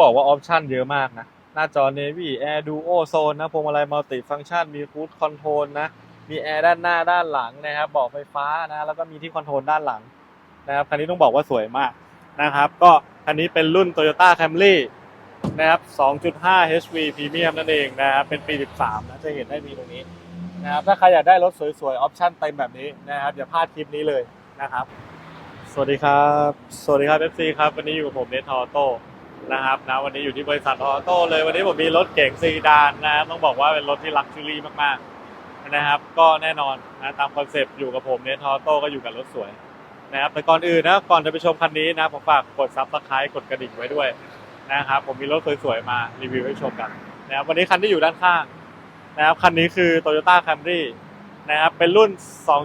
บอกว่าออปชันเยอะมากนะ หน้าจอ Navy Air Duo Zone นะพวงมาลัยมัลติฟัง c t ชันมี Cruise Control นะ มีแอร์ด้านหน้าด้านหลังนะครับบอกไฟฟ้านะ แล้วก็มีที่คอนโทรลด้านหลังนะครับคันนี้ต้องบอกว่าสวยมากนะครับ ก็คันนี้เป็นรุ่น Toyota Camry นะครับ 2.5 HV Premium นั่นเองนะครับ เป็นปี 13 นะ จะเห็นได้มีตรงนี้นะครับ ถ้าใครอยากได้รถสวยๆ ออปชั่นเต็มแบบนี้นะครับ อย่าพลาดคลิปนี้เลยนะครับ สวัสดีครับ สวัสดีครับ FC ครับ วันนี้อยู่กับผมเนทออโต้ นะครับนะวันนี้อยู่ที่บริษัทออโต้เลยวันนี้ผมมีรถเก๋งซีดานนะครับต้องบอกว่าเป็นรถที่ลักชัวรี่มากๆนะครับ ก็แน่นอนนะตามคอนเซปต์อยู่กับผมเนทออโต้ก็อยู่กับรถสวยนะครับแต่ก่อนอื่นนะก่อนจะไปชมคันนี้นะผมฝากกดซับสไครต์กดกระดิ่งไว้ด้วยนะครับผมมีรถสวยๆมารีวิวให้ชมกันนะครับวันนี้คันที่อยู่ด้านข้างนะครับคันนี้คือ Toyota Camry นะครับเป็นรุ่น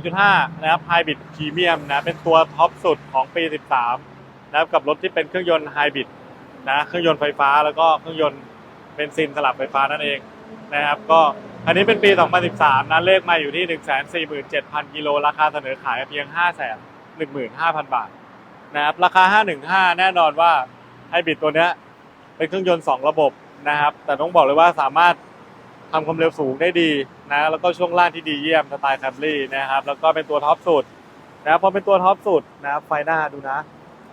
2.5 นะครับ Hybrid Premium นะเป็นตัวท็อปสุดของปี 13 นะครับกับรถที่เป็นเครื่องยนต์ Hybrid นะเครื่องยนต์ไฟฟ้าแล้วก็เครื่องยนต์เบนซินสลับไฟฟ้านั่นเองนะครับก็อันนี้เป็นปี 2013นะเลขมาอยู่ที่ 147,000 กิโลราคาเสนอขายเพียง 515,000 บาทนะครับราคา 515 แน่นอนว่าไฮบริดตัวนี้เป็นเครื่องยนต์ 2 ระบบนะครับ แต่ต้องบอกเลยว่าสามารถทำความเร็วสูงได้ดีนะแล้วก็ช่วงล่างที่ดีเยี่ยมสไตล์แคมรี่นะครับ แล้วก็เป็นตัวท็อปสุดนะพอเป็นตัวท็อปสุดนะไฟหน้าดูนะ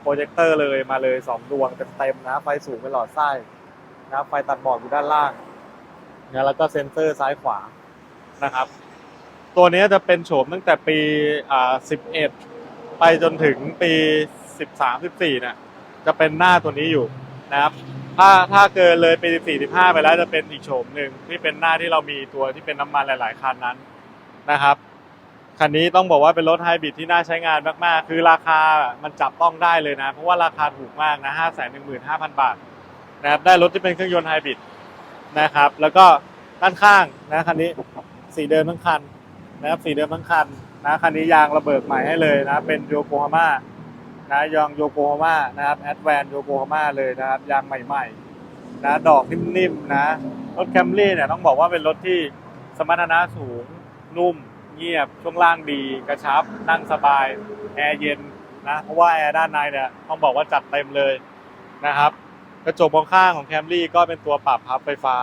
โปรเจคเตอร์เลยมาเลย2ดวงเต็มๆนะ ไฟสูงเป็นหลอดไส้นะไฟตัดหมอกอยู่ด้านล่างนะแล้วก็เซ็นเซอร์ซ้ายขวานะครับ ตัวนี้จะเป็นโฉมตั้งแต่ปีอ่า11 ไปจนถึงปี 13 14นี่ยจะเป็นหน้าตัวนี้อยู่นะครับถ้าถ้าเกินเลยปี14 15ไปแล้วจะเป็นอีกโฉมหนึ่งที่เป็นหน้าที่เรามีตัวที่เป็นน้ำมันหลาย ๆคันนั้นนะครับ คันนี้ต้องบอกว่าเป็นรถไฮบริดที่น่าใช้งานมากๆ คือราคามันจับต้องได้เลยนะ เพราะว่าราคาถูกมากนะ5 1 5 0 0 0 บาทนะครับได้รถที่เป็นเครื่องยนต์ไฮบริดนะครับ แล้วก็ด้านข้างนะคันนี้สีเดิมทั้งคันนะครับสีเดิมทั้งคันนะคันนี้ยางระเบิดใหม่ให้เลยนะเป็นโยโกฮาม่านะยางโยโกฮาม่านะครับแอดแวนโยโกฮาม่าเลยนะครับยางใหม่ๆนะดอกนิ่มๆนะรถแคมรี่เนี่ยต้องบอกว่าเป็นรถที่สมรรถนะสูงนุ่ม เงียบช่วงล่างดีกระชับ นั่งสบายแอร์เย็นนะเพราะว่าแอร์ด้านในเนี่ยต้องบอกว่าจัดเต็มเลยนะครับกระจกมองข้างของแคมรี่ก็เป็นตัวปรับพับไฟฟ้า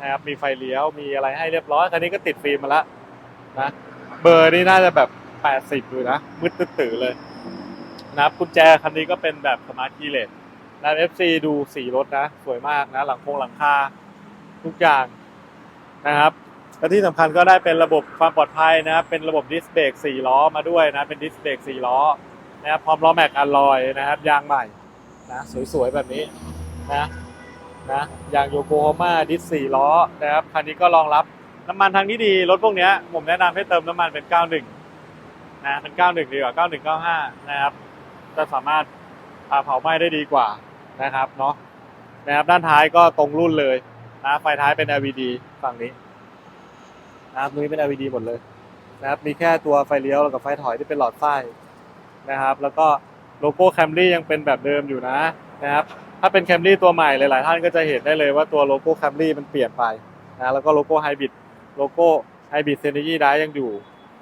นะครับมีไฟเลี้ยวมีอะไรให้เรียบร้อยคันนี้ก็ติดฟิล์มมาแล้วนะเบอร์นี่น่าจะแบบ 80อยู่นะมืดตื้อเลยนะกุญแจคันนี้ก็เป็นแบบสมาร์ทคีเลสนะ FC ดูสีรถนะ สวยมากนะ หลังโคงหลังคาทุกอย่างนะครับ และที่สำคัญก็ได้เป็นระบบความปลอดภัยนะครับ เป็นระบบดิสเบรก4ล้อมาด้วยนะ เป็นดิสเบรก4ล้อนะครับ พร้อมล้อแม็กอลลอยนะครับ ยางใหม่นะ สวยๆ แบบนี้นะนะยางโยโกฮาม่าดิส4ล้อนะครับ คันนี้ก็รองรับน้ำมันทางนี้ดี รถพวกเนี้ยผมแนะนำให้เติมน้ำมันเป็น 91 นะ เป็น 91 ดีกว่า 91 95 นะครับ จะสามารถาเผาไหม้ได้ดีกว่านะครับเนาะนะครับด้านท้ายก็ตรงรุ่นเลยนะไฟท้ายเป็น LED ฝั่งนี้ นะครับตรงนี้เป็น LED หมดเลยนะครับมีแค่ตัวไฟเลี้ยวแล้วกับไฟถอยที่เป็นหลอดไส้นะครับ แล้วก็โลโก้แคมรี่ยังเป็นแบบเดิมอยู่นะนะครับถ้าเป็นแคมรี่ตัวใหม่หลายๆท่านก็จะเห็นได้เลยว่าตัวโลโก้แคมรี่มันเปลี่ยนไปนะแล้วก็โลโก้ไฮบริดโลโก้ไฮบริดเซนจี้ได้ยังอยู่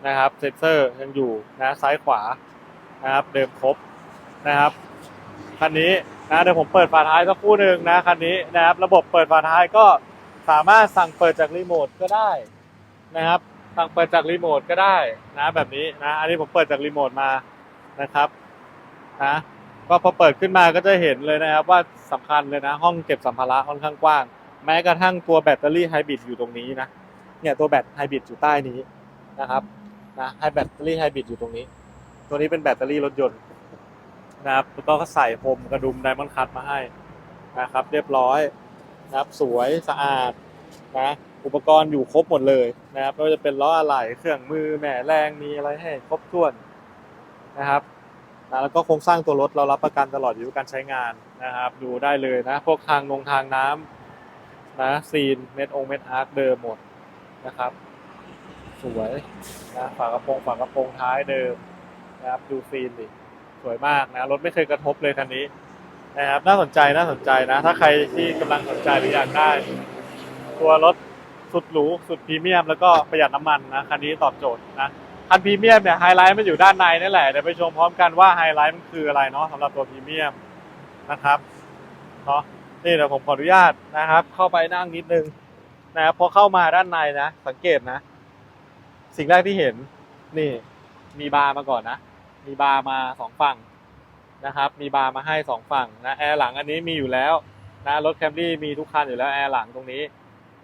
นะครับเซนเซอร์ยังอยู่นะซ้ายขวานะครับเดิมครบนะครับคันนี้นะเดี๋ยวผมเปิดฝาท้ายสักครู่หนึ่งนะคันนี้นะครับระบบเปิดฝาท้ายก็สามารถสั่งเปิดจากรีโมทก็ได้ นะครับสั่งเปิดจากรีโมทก็ได้นะแบบนี้นะ อันนี้ผมเปิดจากรีโมทมานะครับนะก็พอเปิดขึ้นมาก็จะเห็นเลยนะครับ ว่าสำคัญเลยนะ ห้องเก็บสัมภาระค่อนข้างกว้าง แม้กระทั่งตัวแบตเตอรี่ไฮบริดอยู่ตรงนี้นะเนี่ยตัวแบตไฮบริดอยู่ใต้นี้นะครับนะไฮแบตเตอรี่ไฮบริดอยู่ตรงนี้ ตัวนี้เป็นแบตเตอรี่รถยนต์นะครับแล้วก็ใส่พรมกระดุมไดมอนด์คัตมาให้นะครับ เรียบร้อยนะครับ สวยสะอาดนะ อุปกรณ์อยู่ครบหมดเลยนะครับไม่ว่าจะเป็นล้ออะไหล่เครื่องมือแหม่แรงมีอะไรให้ครบถ้วนนะครับแล้วก็โครงสร้างตัวรถเรารับประกันตลอดอายุการใช้งานนะครับ ดูได้เลยนะ พวกทางลงทางน้ำนะซีนเม็ดองเม็ดอาร์คเดิมหมดนะครับ สวยนะฝากระโปรงฝากระโปรงท้ายเดิมนะครับดูซีนดิสวยมากนะรถไม่เคยกระทบเลยคันนี้นะครับ น่าสนใจน่าสนใจนะ ถ้าใครที่กำลังสนใจหรืออยากได้ ตัวรถ สุดหรูสุดพรีเมียมแล้วก็ประหยัดน้ำมันนะคันนี้ตอบโจทย์นะคันพรีเมียมเนี่ยไฮไลท์มันอยู่ด้านในนี่แหละเดี๋ยวไปชมพร้อมกันว่าไฮไลท์มันคืออะไรเนาะสำหรับตัวพรีเมียมนะครับเนาะนี่เดี๋ยวผมขออนุญาตนะครับ เข้าไปนั่งนิดนึงนะครับพอเข้ามาด้านในนะ สังเกตนะ สิ่งแรกที่เห็นนี่ มีบาร์มาก่อนนะ มีบาร์มาสองฝั่งนะครับ มีบาร์มาให้สองฝั่งนะแอร์หลังอันนี้มีอยู่แล้วนะรถแคมรี่มีทุกคันอยู่แล้วแอร์หลังตรงนี้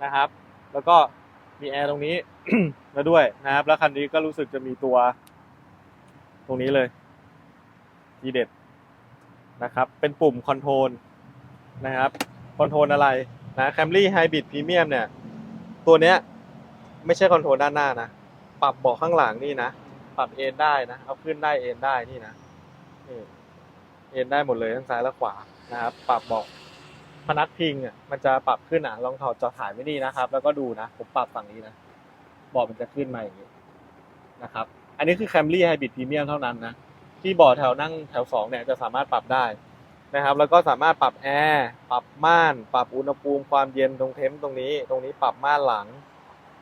นะครับ แล้วก็มีแอร์ตรงนี้ มาด้วยนะครับ แล้วคันนี้ก็รู้สึกจะมีตัว ตรงนี้เลยทีเด็ดนะครับ เป็นปุ่มคอนโทรลนะครับคอนโทรลอะไรนะแคมรี่ไฮบริดพรีเมียมเนี่ย ตัวเนี้ย ไม่ใช่คอนโทรลด้านหน้านะ ปรับเบาะข้างหลังนี่นะ ปรับเอนได้นะ เอาขึ้นได้เอนได้นี่นะเอนได้หมดเลยทั้งซ้ายและขวานะครับ ปรับเบาะ พนักพิงอะมันจะปรับขึ้นอะลองถอดจอถ่ายไม่ดีนะครับ แล้วก็ดูนะ ผมปรับฝั่งนี้นะเบาะมันจะขึ้นมาอย่างนี้นะครับ อันนี้คือ Camry Hybrid Premium เท่านั้นนะที่เบาะแถวนั่งแถวสองเนี่ยจะสามารถปรับได้นะครับ แล้วก็สามารถปรับแอร์ปรับม่าน ปรับอุณหภูมิความเย็นตรงเทมป์ตรงนี้ ตรงนี้ปรับม่านหลัง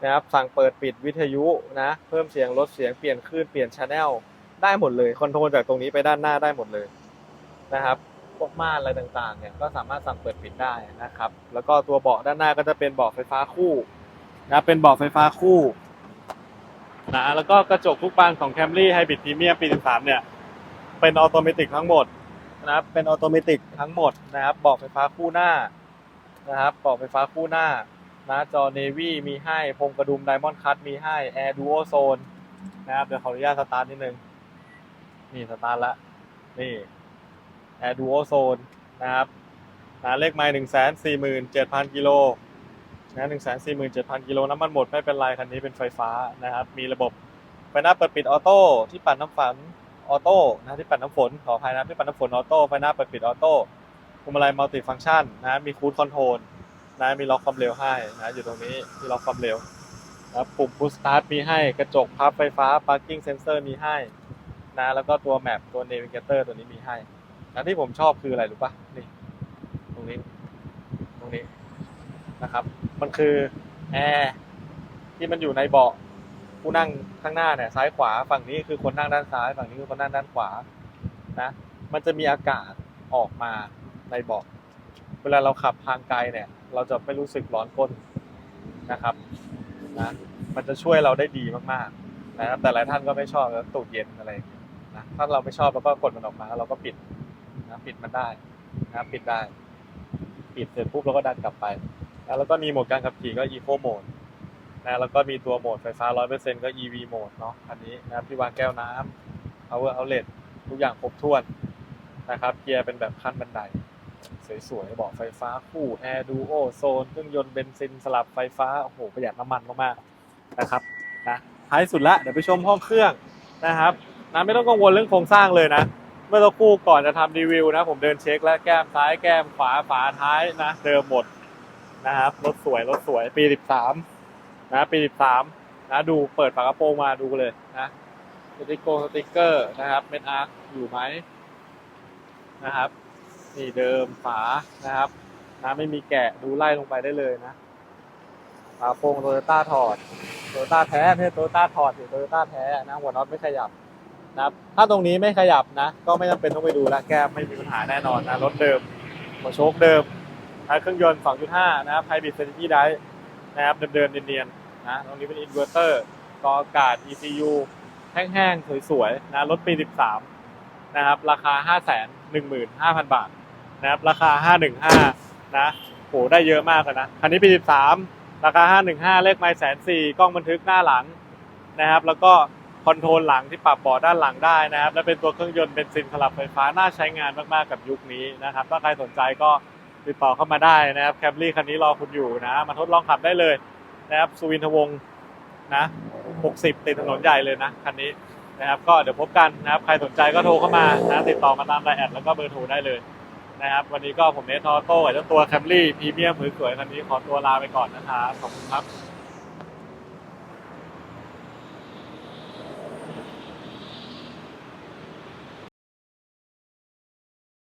นะครับ สั่งเปิดปิดวิทยุนะ เพิ่มเสียงลดเสียงเปลี่ยนคลื่นเปลี่ยนชแนลได้หมดเลยคอนโทรลจากตรงนี้ไปด้านหน้าได้หมดเลยนะครับ พวกม่านอะไรต่างๆเนี่ยก็สามารถสั่งเปิดปิดได้นะครับ แล้วก็ตัวเบาะด้านหน้าก็จะเป็นเบาะไฟฟ้าคู่นะเป็นเบาะไฟฟ้าคู่นะแล้วก็กระจกทุกบานของ Camry Hybrid Premium ปี 13 เนี่ย เป็นออโตเมติกทั้งหมดนะครับเป็นออโตเมติกทั้งหมดนะครับเบาะไฟฟ้าคู่หน้านะครับเบาะไฟฟ้าคู่หน้านะจอ Navy มีให้พรมกระดุม Diamond Cut มีให้ Air Duo Zone นะครับเดี๋ยวขออนุญาตสตาร์ทนิดนึงนี่สตาร์ทละนี่ Air Duo Zone นะครับนะเลขไมล์หนึ่งแสนสี่หมื่นเจ็ดพันกิโลนะหนึ่งแสนสี่หมื่นเจ็ดพันกิโลน้ำมันหมดไม่เป็นไรคันนี้เป็นไฟฟ้านะครับ มีระบบไฟหน้าเปิดปิดออโต้ที่ปัดน้ำฝนออโต้นะที่ปัดน้ำฝนขออภัยนะที่ปัดน้ำฝนออโต้ไฟหน้าเปิดปิดออโต้พวงมาลัยมัลติฟังก์ชันนะมีคูดคอนโทรลนะมีล็อกความเร็วให้นะอยู่ตรงนี้มีล็อกความเร็วนะปุ่ม push start มีให้กระจกพับไฟฟ้า parking sensor มีให้นะแล้วก็ตัวแมปตัว navigator ตัวนี้มีให้ นที่ผมชอบคืออะไรรู้ปะนี่ ตรงนี้ ตรงนี้นะครับ มันคือแอร์ที่มันอยู่ในเบาะผู้นั่งข้างหน้าเนี่ยซ้ายขวาฝั่งนี้คือคนนั่งด้านซ้าย ฝั่งนี้คือคนนั่งด้านขวานะ มันจะมีอากาศออกมาในเบาะเวลาเราขับทางไกลเนี่ย เราจะไม่รู้สึกร้อนก้นนะครับนะมันจะช่วยเราได้ดีมากๆนะครับแต่หลายท่านก็ไม่ชอบแล้วตูดเย็นอะไรนะถ้าเราไม่ชอบเราก็กดมันออกมา เราก็ปิด นะปิดมันได้นะครับปิดได้ ปิดเสร็จปุ๊บเราก็ดันกลับไปนะแล้วก็มีโหมดการขับขี่ก็ Eco Mode นะแล้วก็มีตัวโหมดไฟฟ้า 100%ก็ EV Mode เนาะอันนี้นะที่วางแก้วน้ำ Power Outlet ทุกอย่างครบถ้วนนะครับเกียร์เป็นแบบขั้นบันได สวยๆเบาะไฟฟ้าคู่ Air Duo Zone เครื่องยนต์เบนซินสลับไฟฟ้า โอ้โห ประหยัดน้ำมันมากๆนะครับนะท้ายสุดละเดี๋ยวไปชมห้องเครื่องนะครับนะไม่ต้องกังวลเรื่องโครงสร้างเลยนะ เมื่อสักครู่ก่อนจะทำรีวิวนะ ผมเดินเช็คแล้วแก้มซ้ายแก้มขวาฝาท้ายนะเดิมหมดนะครับรถสวยรถสวยปี 13 นะปี 13 นะดูเปิดฝากระโปรงมาดูเลยนะสติกโกสติกเกอร์นะครับเม็ดอาร์คอยู่ไหมนะครับนี่เดิมฝานะครับนะไม่มีแกะดูไล่ลงไปได้เลยนะฝาโปรงโตโยต้าถอดโตโยต้าแท้ไม่ใช่โตโยต้าถอดสิโตโยต้าแท้นะหัวน็อตไม่ขยับ นะครับถ้าตรงนี้ไม่ขยับนะ ก็ไม่จำเป็นต้องไปดูแลแก้ไม่มีปัญหาแน่นอนนะรถเดิมหัวโชคเดิมนะเครื่องยนต์ 2.5 นะครับไฮบริดเซนตี้ไดนะครับเดิมๆเนียนๆนะตรงนี้เป็นอินเวอร์เตอร์กออากาศ ECU แห้งๆ สวยๆนะรถปี 13 นะครับ ราคา 5 1 5 0 0 0 บาทนะครับ ราคา 515 นะโหได้เยอะมากเลยนะ คันนี้ปี 13 ราคา 515 เลขไมล์แสนสี่กล้องบันทึกหน้าหลังนะครับ แล้วก็ คอนโทรลหลังที่ปรับเบาะด้านหลังได้นะครับ และเป็นตัวเครื่องยนต์เบนซินสลับไฟฟ้าน่าใช้งานมากๆกับยุคนี้นะครับ ถ้าใครสนใจก็ติดต่อเข้ามาได้นะครับแคมรี่คันนี้รอคุณอยู่นะ มาทดลองขับได้เลยนะครับสุวินทวงศ์นะ 60 ติดถนนใหญ่เลยนะคันนี้นะครับ ก็เดี๋ยวพบกันนะครับใครสนใจก็โทรเข้ามานะติดต่อมาตามไลน์แอดแล้วก็เบอร์โทรได้เลยนะครับ วันนี้ก็ผมเนทออโต้กับเจ้าตัวแคมรี่พรีเมียมมือสวยคันนี้ขอตัวลาไปก่อนนะครับขอบคุณครับ